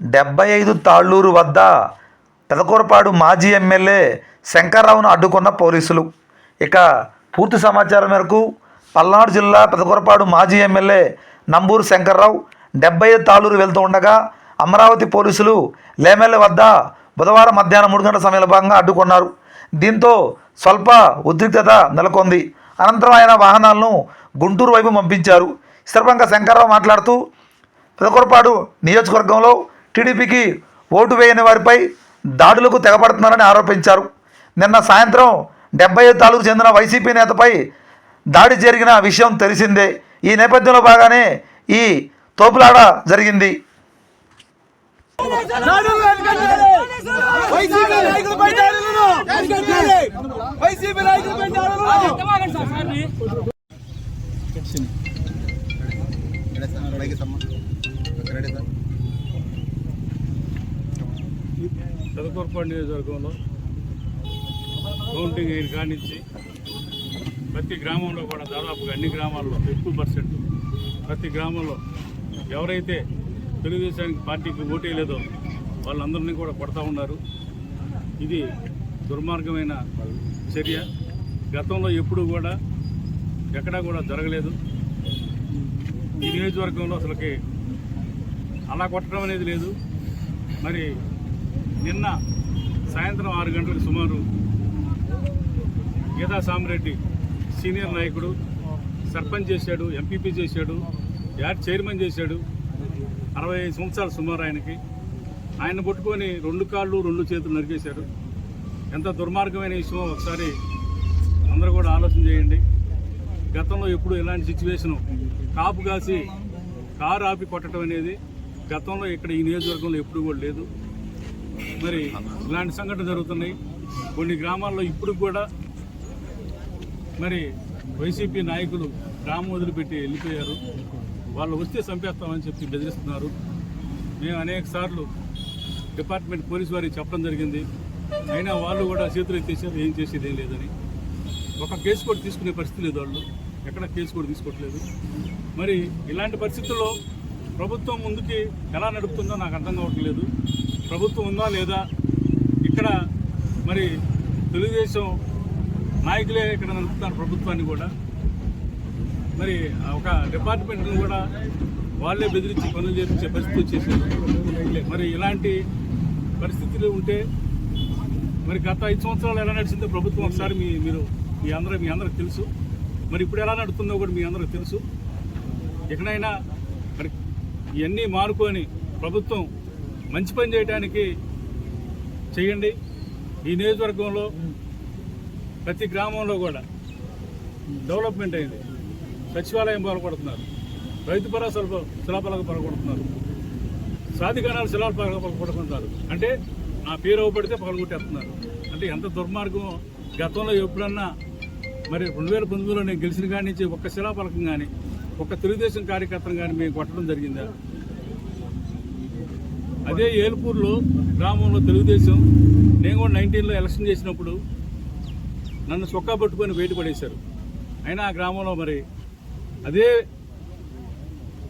డెబ్బై ఐదు తాళ్ళూరు వద్ద పెదకూరపాడు మాజీ ఎమ్మెల్యే శంకర్రావును అడ్డుకున్న పోలీసులు. ఇక పూర్తి సమాచారం మేరకు పల్నాడు జిల్లా పెదకూరపాడు మాజీ ఎమ్మెల్యే నంబూరు శంకర్రావు డెబ్బై ఐదు తాళ్ళూరు వెళ్తూ ఉండగా అమరావతి పోలీసులు లేమెల్ల వద్ద బుధవారం మధ్యాహ్నం మూడు గంటల సమయంలో భాగంగా అడ్డుకున్నారు. దీంతో స్వల్ప ఉద్రిక్తత నెలకొంది. అనంతరం ఆయన వాహనాలను గుంటూరు వైపు పంపించారు. ఈ సందర్భంగా శంకర్రావు మాట్లాడుతూ పెదకొరపాడు నియోజకవర్గంలో టీడీపీకి ఓటు వేయని వారిపై దాడులకు తెగబడుతున్నారని ఆరోపించారు. నిన్న సాయంత్రం డెబ్బై ఐదు తాలూకు చెందిన వైసీపీ నేతపై దాడి జరిగిన విషయం తెలిసిందే. ఈ నేపథ్యంలో బాగానే ఈ తోపులాడ జరిగింది. వైసీపీ నాయకులపై నియోజకవర్గంలో కౌంటింగ్ అయిన కానించి ప్రతి గ్రామంలో కూడా దాదాపుగా అన్ని గ్రామాల్లో ఎక్కువ పర్సెంట్ ప్రతి గ్రామంలో ఎవరైతే తెలుగుదేశానికి పార్టీకి ఓటేయలేదో వాళ్ళందరినీ కూడా కొడతా ఉన్నారు. ఇది దుర్మార్గమైన చర్య. గతంలో ఎప్పుడూ కూడా ఎక్కడా కూడా జరగలేదు. ఈ నియోజకవర్గంలో అసలుకి అలా కొట్టడం అనేది లేదు. మరి నిన్న సాయంత్రం ఆరు గంటలకు సుమారు గీతా సామిరెడ్డి సీనియర్ నాయకుడు సర్పంచ్ చేశాడు ఎంపీపీ చేశాడు యాడ్ చైర్మన్ చేశాడు. అరవై ఐదు సంవత్సరాలు సుమారు ఆయనకి. ఆయన పట్టుకొని రెండు కాళ్ళు రెండు చేతులు నరికేశారు ఎంత దుర్మార్గమైన విషయం ఒకసారి అందరూ కూడా ఆలోచన చేయండి. గతంలో ఎప్పుడు ఇలాంటి సిచ్యువేషను కాపు కాసి కారు ఆపి కొట్టడం అనేది గతంలో ఇక్కడ ఈ నియోజకవర్గంలో ఎప్పుడు కూడా లేదు. మరి ఇలాంటి సంఘటన జరుగుతున్నాయి. కొన్ని గ్రామాల్లో ఇప్పుడు కూడా మరి వైసీపీ నాయకులు గ్రామం వదిలిపెట్టి వెళ్ళిపోయారు. వాళ్ళు వస్తే చంపేస్తామని చెప్పి బెదిరిస్తున్నారు. మేము అనేక సార్లు డిపార్ట్మెంట్ పోలీస్ వారికి చెప్పడం జరిగింది. అయినా వాళ్ళు కూడా చేతులు ఎత్తేసారు. ఏం చేసేది ఏం లేదని. ఒక కేసు కూడా తీసుకునే పరిస్థితి లేదు వాళ్ళు. ఎక్కడ కేసు కూడా తీసుకోవట్లేదు. మరి ఇలాంటి పరిస్థితుల్లో ప్రభుత్వం ముందుకి ఎలా నడుపుతుందో నాకు అర్థం కావట్లేదు ప్రభుత్వం ఉందా లేదా? ఇక్కడ మరి తెలుగుదేశం నాయకులే ఇక్కడ నడుపుతున్నారు ప్రభుత్వాన్ని కూడా. మరి ఒక డిపార్ట్మెంట్ని కూడా వాళ్ళే బెదిరించి పనులు చేపించే పరిస్థితి వచ్చేసింది. మరి ఇలాంటి పరిస్థితులు ఉంటే మరి గత ఐదు సంవత్సరాలు ఎలా నడిచిందో ప్రభుత్వం ఒకసారి మీ మీరు మీ అందరూ మీ అందరికి తెలుసు. మరి ఇప్పుడు ఎలా నడుస్తుందో కూడా మీ అందరికి తెలుసు. ఎక్కడైనా మరి ఇవన్నీ మానుకొని ప్రభుత్వం మంచి పని చేయడానికి చేయండి. ఈ నియోజకవర్గంలో ప్రతి గ్రామంలో కూడా డెవలప్మెంట్ అయింది. సచివాలయం పాల్పడుతున్నారు రైతు భరోసాలు శిలాపలక పాల్గొడుతున్నారు సాధికారాలు శిలాలు పాల్గొడుతున్నారు అంటే నా పేరు అవ్వబడితే పగలగొట్టేస్తున్నారు. అంటే ఎంత దుర్మార్గం గతంలో ఎప్పుడన్నా మరి రెండు వేల పంతొమ్మిదిలో నేను గెలిచిన కాడి నుంచి ఒక్క శిలాపలకం కానీ ఒక తెలుగుదేశం కార్యకర్తను కానీ మేము కొట్టడం జరిగిందా? అదే ఏలుపూర్లో గ్రామంలో తెలుగుదేశం నేను కూడా నైన్టీన్లో ఎలక్షన్ చేసినప్పుడు నన్ను చొక్కా పట్టుకొని బయట పడేశారు. అయినా ఆ గ్రామంలో మరి అదే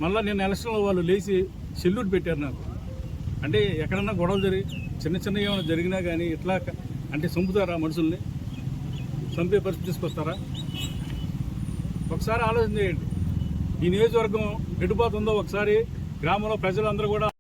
మళ్ళీ నేను ఎలక్షన్లో వాళ్ళు లేచి సెల్యూట్ పెట్టారు నాకు. అంటే ఎక్కడన్నా గొడవలు జరిగి చిన్న చిన్న ఏమైనా జరిగినా కానీ ఇట్లా అంటే చంపుతారా మనుషుల్ని? చంపే పరిస్థితి తీసుకొస్తారా? ఒకసారి ఆలోచన చేయండి. ఈ నియోజకవర్గం ఎటుపోతుందో ఒకసారి గ్రామంలో ప్రజలందరూ కూడా